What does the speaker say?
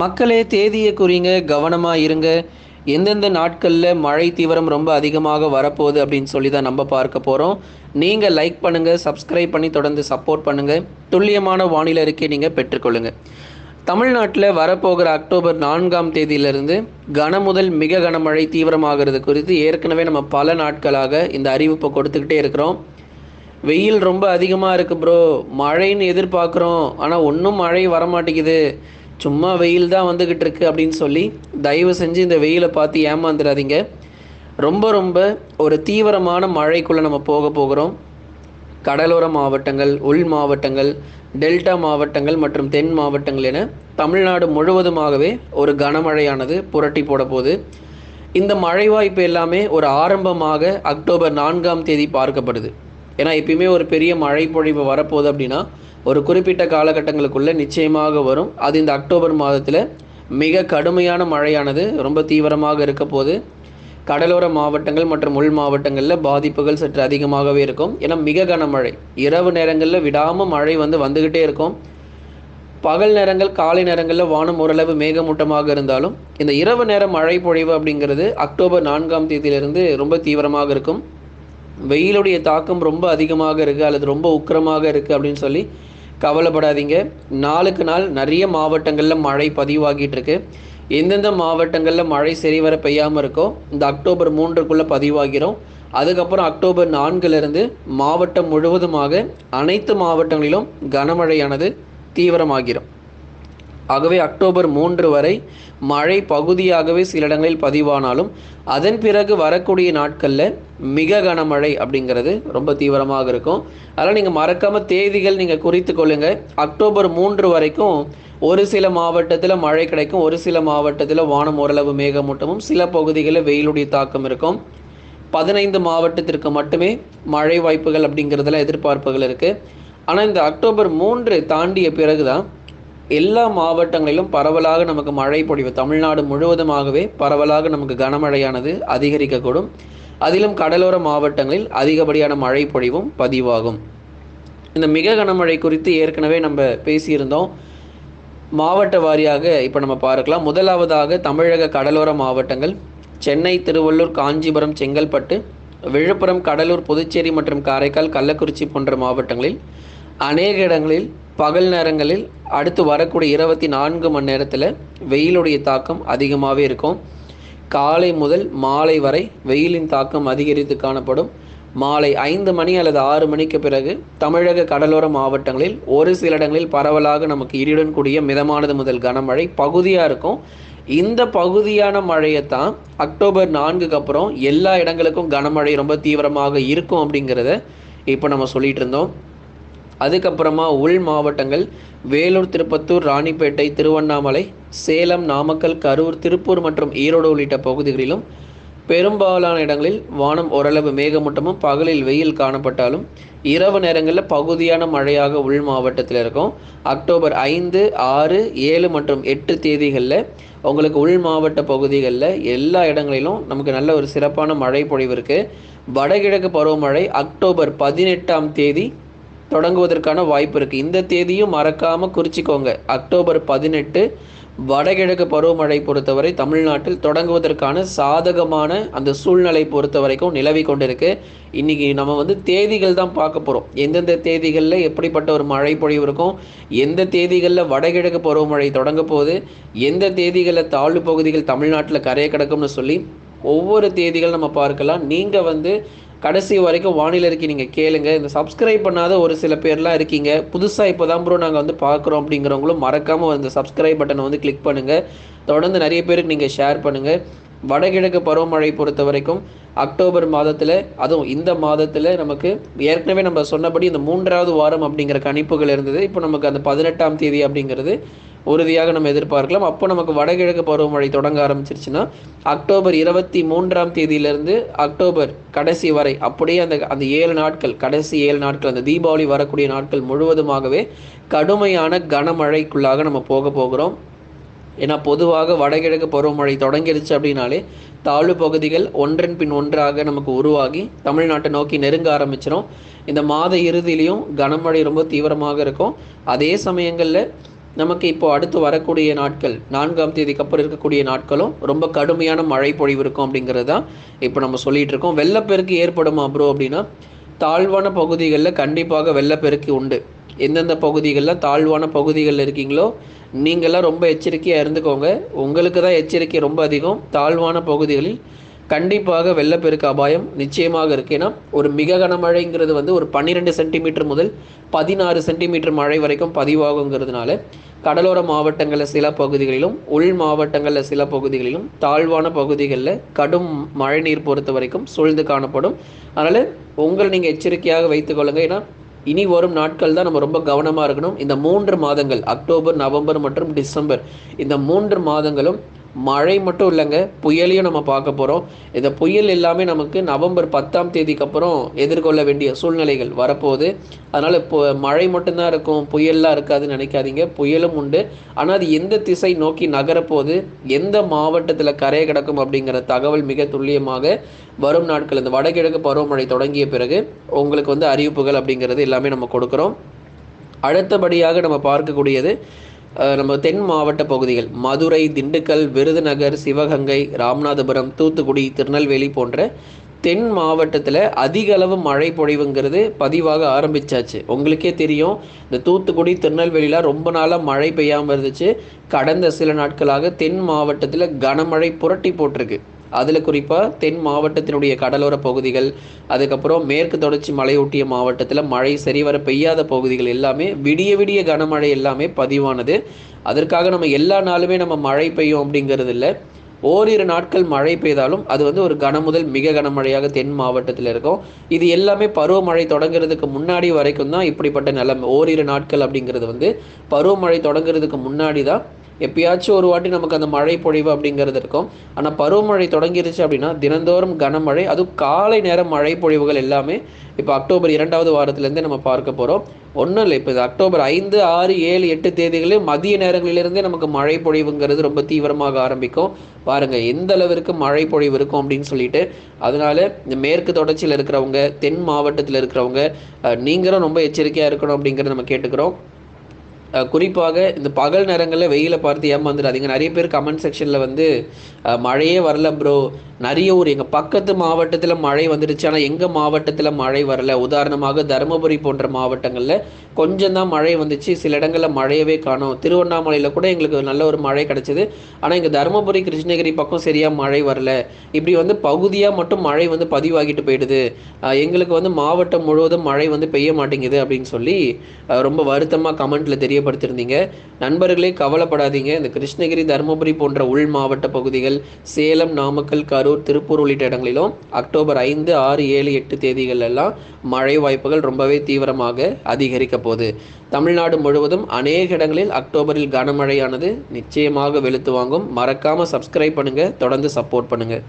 மக்களே தேதியை குறிங்க கவனமாக இருங்க. எந்தெந்த நாட்களில் மழை தீவிரம் ரொம்ப அதிகமாக வரப்போகுது அப்படின்னு சொல்லி தான் நம்ம பார்க்க போகிறோம் நீங்கள் லைக் பண்ணுங்கள் சப்ஸ்கிரைப் பண்ணி தொடர்ந்து சப்போர்ட் பண்ணுங்கள் துல்லியமான வானிலை அறிக்கை நீங்கள் பெற்றுக்கொள்ளுங்கள் தமிழ்நாட்டில் வரப்போகிற அக்டோபர் நான்காம் தேதியிலிருந்து கன முதல் மிக கனமழை தீவிரமாகிறது குறித்து ஏற்கனவே நம்ம பல நாட்களாக இந்த அறிவிப்பை கொடுத்துக்கிட்டே இருக்கிறோம். வெயில் ரொம்ப அதிகமாக இருக்குது ப்ரோ மழைன்னு எதிர்பார்க்குறோம். ஆனால் ஒன்றும் மழை வரமாட்டேங்குது. சும்மா வெயில் தான் வந்துக்கிட்டு இருக்கு அப்படின்னு சொல்லி தயவு செஞ்சு இந்த வெயிலை பார்த்து ஏமாந்துடாதீங்க. ரொம்ப ரொம்ப ஒரு தீவிரமான மழைக்குள்ளே நம்ம போக போகிறோம். கடலோர மாவட்டங்கள் உள் மாவட்டங்கள் டெல்டா மாவட்டங்கள் மற்றும் தென் மாவட்டங்கள் என தமிழ்நாடு முழுவதுமாகவே ஒரு கனமழையானது புரட்டி போட போகுது. இந்த மழை வாய்ப்பு எல்லாமே ஒரு ஆரம்பமாக அக்டோபர் நான்காம் தேதி பார்க்கப்படுது. ஏன்னா எப்பயுமே ஒரு பெரிய மழை பொழிவு வரப்போகுது அப்படின்னா ஒரு குறிப்பிட்ட காலகட்டங்களுக்குள்ளே நிச்சயமாக வரும். அது இந்த அக்டோபர் மாதத்தில் மிக கடுமையான மழையானது ரொம்ப தீவிரமாக இருக்க போது கடலோர மாவட்டங்கள் மற்றும் உள் மாவட்டங்களில் பாதிப்புகள் சற்று அதிகமாகவே இருக்கும். ஏன்னா மிக கனமழை. இரவு நேரங்களில் விடாமல் மழை வந்து வந்துக்கிட்டே இருக்கும். பகல் நேரங்கள் காலை நேரங்களில் வானம் ஓரளவு மேகமூட்டமாக இருந்தாலும் இந்த இரவு நேர மழை பொழிவு அப்படிங்கிறது அக்டோபர் நான்காம் தேதியிலிருந்து ரொம்ப தீவிரமாக இருக்கும். வெயிலுடைய தாக்கம் ரொம்ப அதிகமாக இருக்குது அல்லது ரொம்ப உக்கிரமாக இருக்குது அப்படின்னு சொல்லி கவலைப்படாதீங்க. நாளுக்கு நாள் நிறைய மாவட்டங்களில் மழை பதிவாகிட்டு இருக்கு எந்தெந்த மாவட்டங்களில் மழை சரிவர பெய்யாமல் இருக்கோ இந்த அக்டோபர் மூன்றுக்குள்ளே பதிவாகிறோம். அதுக்கப்புறம் அக்டோபர் நான்குலேருந்து மாவட்டம் முழுவதுமாக அனைத்து மாவட்டங்களிலும் கனமழையானது தீவிரமாகிறோம். ஆகவே அக்டோபர் மூன்று வரை மழை பகுதியாகவே சில இடங்களில் பதிவானாலும் அதன் பிறகு வரக்கூடிய நாட்களில் மிக கனமழை அப்படிங்கிறது ரொம்ப தீவிரமாக இருக்கும். அதனால் நீங்கள் மறக்காமல் தேதிகள் நீங்கள் குறித்து கொள்ளுங்க. அக்டோபர் மூன்று வரைக்கும் ஒரு சில மாவட்டத்தில் மழை கிடைக்கும் ஒரு சில மாவட்டத்தில் வானம் ஓரளவு மேகமூட்டமும் சில பகுதிகளில் வெயிலுடைய தாக்கம் இருக்கும். பதினைந்து மாவட்டத்திற்கு மட்டுமே மழை வாய்ப்புகள் அப்படிங்கிறதுல எதிர்பார்ப்புகள் இருக்குது ஆனால் இந்த அக்டோபர் மூன்று தாண்டிய பிறகு தான் எல்லா மாவட்டங்களிலும் பரவலாக நமக்கு மழை பொழிவு. தமிழ்நாடு முழுவதுமாகவே பரவலாக நமக்கு கனமழையானது அதிகரிக்கக்கூடும். அதிலும் கடலோர மாவட்டங்களில் அதிகப்படியான மழை பொழிவும் பதிவாகும். இந்த மிக கனமழை குறித்து ஏற்கனவே நம்ம பேசியிருந்தோம். மாவட்ட வாரியாக இப்போ நம்ம பார்க்கலாம். முதலாவதாக தமிழக கடலோர மாவட்டங்கள். சென்னை திருவள்ளூர் காஞ்சிபுரம் செங்கல்பட்டு விழுப்புரம் கடலூர் புதுச்சேரி மற்றும் காரைக்கால் கள்ளக்குறிச்சி போன்ற மாவட்டங்களில் அநேக இடங்களில் பகல் நேரங்களில் அடுத்து வரக்கூடிய இருபத்தி நான்கு மணி நேரத்தில் வெயிலுடைய தாக்கம் அதிகமாகவே இருக்கும். காலை முதல் மாலை வரை வெயிலின் தாக்கம் அதிகரித்து காணப்படும். மாலை ஐந்து மணி அல்லது ஆறு மணிக்கு பிறகு தமிழக கடலோர மாவட்டங்களில் ஒரு சில இடங்களில் பரவலாக நமக்கு இடியுடன் கூடிய மிதமானது முதல் கனமழை பகுதியாக இருக்கும். இந்த பகுதியான மழையை தான் அக்டோபர் நான்குக்கு அப்புறம் எல்லா இடங்களுக்கும் கனமழை ரொம்ப தீவிரமாக இருக்கும் அப்படிங்கிறத இப்போ நம்ம சொல்லிட்டு இருந்தோம். அதுக்கப்புறமா உள் மாவட்டங்கள் வேலூர் திருப்பத்தூர் ராணிப்பேட்டை திருவண்ணாமலை சேலம் நாமக்கல் கரூர் திருப்பூர் மற்றும் ஈரோடு உள்ளிட்ட பகுதிகளிலும் பெரும்பாலான இடங்களில் வானம் ஓரளவு மேகமூட்டமும் பகலில் வெயில் காணப்பட்டாலும் இரவு நேரங்களில் பகுதியான மழையாக உள் மாவட்டத்தில் இருக்கும். அக்டோபர் ஐந்து ஆறு ஏழு மற்றும் எட்டு தேதிகளில் உங்களுக்கு உள் மாவட்ட பகுதிகளில் எல்லா இடங்களிலும் நமக்கு நல்ல ஒரு சிறப்பான மழை பொழிவு இருக்குது வடகிழக்கு பருவமழை அக்டோபர் பதினெட்டாம் தேதி தொடங்குவதற்கான வாய்ப்பு இருக்குது இந்த தேதியும் மறக்காமல் குறிச்சிக்கோங்க. அக்டோபர் பதினெட்டு வடகிழக்கு பருவமழை பொறுத்தவரை தமிழ்நாட்டில் தொடங்குவதற்கான சாதகமான அந்த சூழ்நிலை பொறுத்த வரைக்கும் நிலவி கொண்டிருக்கு. இன்றைக்கி நம்ம வந்து தேதிகள் தான் பார்க்க போகிறோம் எந்தெந்த தேதிகளில் எப்படிப்பட்ட ஒரு மழை பொழிவு இருக்கும்? எந்த தேதிகளில் வடகிழக்கு பருவமழை தொடங்க போகுது? எந்த தேதிகளில் தாழ்வு பகுதிகள் தமிழ்நாட்டில் கரையை கிடக்கும்னு சொல்லி ஒவ்வொரு தேதிகள் நம்ம பார்க்கலாம். நீங்கள் வந்து கடைசி வரைக்கும் வானிலை இருக்கு நீங்கள் கேளுங்க. இந்த சப்ஸ்கிரைப் பண்ணாத ஒரு சில பேர்லாம் இருக்கீங்க. புதுசாக இப்போ தான் ப்ரோ நாங்கள் வந்து பார்க்குறோம் அப்படிங்கிறவங்களும் மறக்காமல் அந்த சப்ஸ்கிரைப் பட்டனை வந்து கிளிக் பண்ணுங்கள் தொடர்ந்து நிறைய பேருக்கு நீங்கள் ஷேர் பண்ணுங்கள் வடகிழக்கு பருவமழை பொறுத்த வரைக்கும் அக்டோபர் மாதத்தில் அதுவும் இந்த மாதத்தில் நமக்கு ஏற்கனவே நம்ம சொன்னபடி இந்த மூன்றாவது வாரம் அப்படிங்கிற கணிப்புகள் இருந்தது. இப்போ நமக்கு அந்த பதினெட்டாம் தேதி அப்படிங்கிறது உறுதியாக நம்ம எதிர்பார்க்கலாம். அப்போ நமக்கு வடகிழக்கு பருவமழை தொடங்க ஆரம்பிச்சிருச்சுன்னா அக்டோபர் இருபத்தி மூன்றாம் தேதியிலிருந்து அக்டோபர் கடைசி வரை அப்படியே அந்த அந்த ஏழு நாட்கள் கடைசி ஏழு நாட்கள் அந்த தீபாவளி வரக்கூடிய நாட்கள் முழுவதுமாகவே கடுமையான கனமழைக்குள்ளாக நம்ம போக போகிறோம். ஏன்னா பொதுவாக வடகிழக்கு பருவமழை தொடங்கிடுச்சு அப்படின்னாலே தாழ்வு பகுதிகள் ஒன்றன் பின் ஒன்றாக நமக்கு உருவாகி தமிழ்நாட்டை நோக்கி நெருங்க ஆரம்பிச்சிடும் இந்த மாத இறுதியிலையும் கனமழை ரொம்ப தீவிரமாக இருக்கும். அதே சமயங்களில் நமக்கு இப்போ அடுத்து வரக்கூடிய நாட்கள் நான்காம் தேதிக்கு அப்புறம் இருக்கக்கூடிய நாட்களும் ரொம்ப கடுமையான மழை பொழிவு இருக்கும் அப்படிங்கிறது தான் இப்போ நம்ம சொல்லிட்டு இருக்கோம். வெள்ளப்பெருக்கு ஏற்படுமா ப்ரோ அப்படின்னா தாழ்வான பகுதிகளில் கண்டிப்பாக வெள்ளப்பெருக்கு உண்டு. எந்தெந்த பகுதிகளில் தாழ்வான பகுதிகளில் இருக்கீங்களோ நீங்கள்லாம் ரொம்ப எச்சரிக்கையாக இருந்துக்கோங்க. உங்களுக்கு தான் எச்சரிக்கை ரொம்ப அதிகம். தாழ்வான பகுதிகளில் கண்டிப்பாக வெள்ளப்பெருக்கு அபாயம் நிச்சயமாக இருக்குது ஏன்னா ஒரு மிக கனமழைங்கிறது வந்து ஒரு பன்னிரெண்டு சென்டிமீட்டர் முதல் பதினாறு சென்டிமீட்டர் மழை வரைக்கும் பதிவாகுங்கிறதுனால கடலோர மாவட்டங்களில் சில பகுதிகளிலும் உள் மாவட்டங்களில் சில பகுதிகளிலும் தாழ்வான பகுதிகளில் கடும் மழை நீர் பொறுத்த வரைக்கும் சூழ்ந்து காணப்படும். அதனால் உங்களை நீங்கள் எச்சரிக்கையாக வைத்துக்கொள்ளுங்க ஏன்னா இனி வரும் நாட்கள் தான் நம்ம ரொம்ப கவனமாக இருக்கணும். இந்த மூன்று மாதங்கள் அக்டோபர் நவம்பர் மற்றும் டிசம்பர் இந்த மூன்று மாதங்களும் மழை மட்டும் இல்லைங்க புயலையும் நம்ம பார்க்க போகிறோம் இந்த புயல் எல்லாமே நமக்கு நவம்பர் பத்தாம் தேதிக்கு அப்புறம் எதிர்கொள்ள வேண்டிய சூழ்நிலைகள் வரப்போகுது. அதனால் இப்போ மழை மட்டும்தான் இருக்கும் புயல்லாம் இருக்காதுன்னு நினைக்காதீங்க. புயலும் உண்டு. ஆனால் அது எந்த திசை நோக்கி நகரப்போகுது எந்த மாவட்டத்தில் கரையை கிடக்கும் அப்படிங்கிற தகவல் மிக துல்லியமாக வரும் நாட்கள். இந்த வடகிழக்கு பருவமழை தொடங்கிய பிறகு உங்களுக்கு வந்து அறிவிப்புகள் அப்படிங்கிறது எல்லாமே நம்ம கொடுக்குறோம். அடுத்தபடியாக நம்ம பார்க்கக்கூடியது நம்ம தென் மாவட்ட பகுதிகள் மதுரை திண்டுக்கல் விருதுநகர் சிவகங்கை ராமநாதபுரம் தூத்துக்குடி திருநெல்வேலி போன்ற தென் மாவட்டத்தில் அதிக அளவு மழை பொழிவுங்கிறது பதிவாக ஆரம்பிச்சாச்சு. உங்களுக்கே தெரியும் இந்த தூத்துக்குடி திருநெல்வேலியில் ரொம்ப நாளாக மழை பெய்யாமல் இருந்துச்சு. கடந்த சில நாட்களாக தென் மாவட்டத்தில் கனமழை புரட்டி போட்டிருக்கு. அதில் குறிப்பாக தென் மாவட்டத்தினுடைய கடலோர பகுதிகள் அதுக்கப்புறம் மேற்கு தொடர்ச்சி மலையொட்டிய மாவட்டத்தில் மழை சரிவர பெய்யாத பகுதிகள் எல்லாமே விடிய விடிய கனமழை எல்லாமே பதிவானது. அதற்காக நம்ம எல்லா நாளுமே நம்ம மழை பெய்யும் அப்படிங்கிறது இல்லை. ஓரிரு நாட்கள் மழை பெய்தாலும் அது வந்து ஒரு கன முதல் மிக கனமழையாக தென் மாவட்டத்தில் இருக்கும். இது எல்லாமே பருவமழை தொடங்குறதுக்கு முன்னாடி வரைக்கும் தான் இப்படிப்பட்ட நிலைமை ஓரிரு நாட்கள் அப்படிங்கிறது வந்து பருவமழை தொடங்குறதுக்கு முன்னாடி தான் எப்பயாச்சும் ஒரு வாட்டி நமக்கு அந்த மழை பொழிவு அப்படிங்கிறது இருக்கும். ஆனால் பருவமழை தொடங்கிருச்சு அப்படின்னா தினந்தோறும் கனமழை அதுவும் காலை நேரம் மழை பொழிவுகள் எல்லாமே இப்போ அக்டோபர் இரண்டாவது வாரத்துலேருந்தே நம்ம பார்க்க போகிறோம் ஒன்றும் இல்லை இப்போ இது அக்டோபர் ஐந்து ஆறு ஏழு எட்டு தேதிகளில் மதிய நேரங்களிலிருந்தே நமக்கு மழை பொழிவுங்கிறது ரொம்ப தீவிரமாக ஆரம்பிக்கும். பாருங்கள் எந்த அளவிற்கு மழை பொழிவு இருக்கும் அப்படின்னு சொல்லிட்டு அதனால இந்த மேற்கு தொடர்ச்சியில் இருக்கிறவங்க தென் மாவட்டத்தில் இருக்கிறவங்க நீங்களும் ரொம்ப எச்சரிக்கையாக இருக்கணும் அப்படிங்கிறத நம்ம கேட்டுக்கிறோம். குறிப்பாக இந்த பகல் நேரங்களில் வெயிலை பார்த்து ஏமாந்துடாதீங்க. நிறைய பேர் கமெண்ட் செக்ஷனில் வந்து மழையே வரல ப்ரோ நிறைய ஊர் எங்கள் பக்கத்து மாவட்டத்தில் மழை வந்துடுச்சு ஆனால் எங்கள் மாவட்டத்தில் மழை வரல. உதாரணமாக தருமபுரி போன்ற மாவட்டங்களில் கொஞ்சம் தான் மழை வந்துச்சு. சில இடங்களில் மழையவே காணும். திருவண்ணாமலையில் கூட எங்களுக்கு நல்ல ஒரு மழை கிடச்சிது. ஆனால் இங்கே தருமபுரி கிருஷ்ணகிரி பக்கம் சரியாக மழை வரல. இப்படி வந்து பகுதியாக மட்டும் மழை வந்து பதிவாகிட்டு போயிடுது. எங்களுக்கு வந்து மாவட்டம் முழுவதும் மழை வந்து பெய்ய மாட்டேங்குது அப்படின்னு சொல்லி ரொம்ப வருத்தமாக கமெண்ட்டில் தெரியப்படுத்திருந்தீங்க. நண்பர்களே கவலைப்படாதீங்க. இந்த கிருஷ்ணகிரி தருமபுரி போன்ற உள் மாவட்ட பகுதிகள் சேலம் நாமக்கல் கரூர் திருப்பூர் உள்ளிட்ட இடங்களிலும் அக்டோபர் ஐந்து ஆறு ஏழு எட்டு தேதிகள் எல்லாம் மழை வாய்ப்புகள் ரொம்பவே தீவிரமாக அதிகரிக்க போகுது. தமிழ்நாடு முழுவதும் அநேக இடங்களில் அக்டோபரில் கனமழையானது நிச்சயமாக வெளுத்து வாங்கும். மறக்காமல் சப்ஸ்கிரைப் பண்ணுங்கள் தொடர்ந்து சப்போர்ட் பண்ணுங்கள்